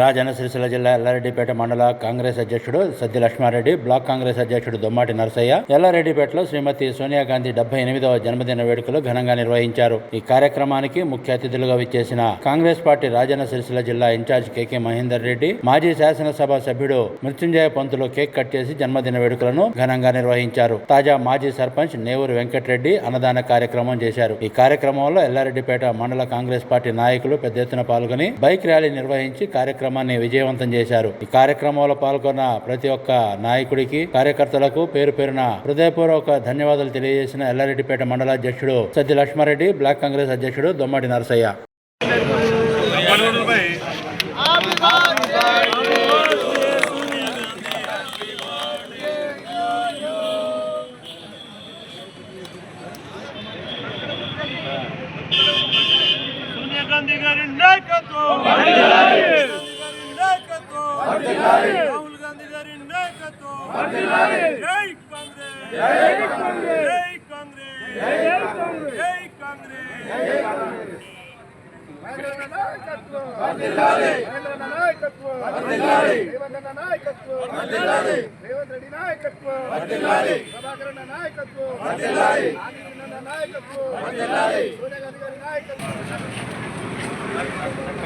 రాజన్న సిరిసిల్ల జిల్లా ఎల్లారెడ్డిపేట మండల కాంగ్రెస్ అధ్యక్షుడు సద్ది లక్ష్మారెడ్డి బ్లాక్ కాంగ్రెస్ అధ్యక్షుడు దొమ్మాటి నరసయ్య ఎల్లారెడ్డిపేటలో శ్రీమతి సోనియా గాంధీ డెబ్బై ఎనిమిదవ జన్మదిన వేడుకలు ఘనంగా నిర్వహించారు. ఈ కార్యక్రమానికి ముఖ్య అతిథులుగా విచ్చేసిన కాంగ్రెస్ పార్టీ రాజన్న సిరిసిల్ల జిల్లా ఇన్ఛార్జ్ కెకే మహేందర్ రెడ్డి మాజీ శాసనసభ సభ్యుడు మృత్యుంజయ పంతులు కేక్ కట్ చేసి జన్మదిన వేడుకలను ఘనంగా నిర్వహించారు. తాజా మాజీ సర్పంచ్ నేవూరు వెంకటరెడ్డి అన్నదాన కార్యక్రమం చేశారు. ఈ కార్యక్రమంలో ఎల్లారెడ్డిపేట మండల కాంగ్రెస్ పార్టీ నాయకులు పెద్ద ఎత్తున పాల్గొని బైక్ ర్యాలీ నిర్వహించి కార్యక్రమం కార్యక్రమాన్ని విజయవంతం చేశారు. ఈ కార్యక్రమంలో పాల్గొన్న ప్రతి ఒక్క నాయకుడికి కార్యకర్తలకు పేరు పేరున హృదయపూర్వక ధన్యవాదాలు తెలియజేసిన ఎల్లారెడ్డిపేట మండల అధ్యక్షుడు సత్య లక్ష్మారెడ్డి బ్లాక్ కాంగ్రెస్ అధ్యక్షుడు దొమ్మటి నరసయ్య. గాంధీ గారి నాయకత్వం! రాహుల్ గాంధీ గారి నాయకత్వం. జై కాంగ్రెస్. జై కాంగ్రెస్. జై కాంగ్రెస్. రేవంత్ రెడ్డి నాయకత్వం ప్రభాకర్ నాయకత్వం నాయకత్వం. సోనియా గాంధీ గారి నాయకత్వం.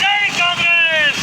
జై కాంగ్రెస్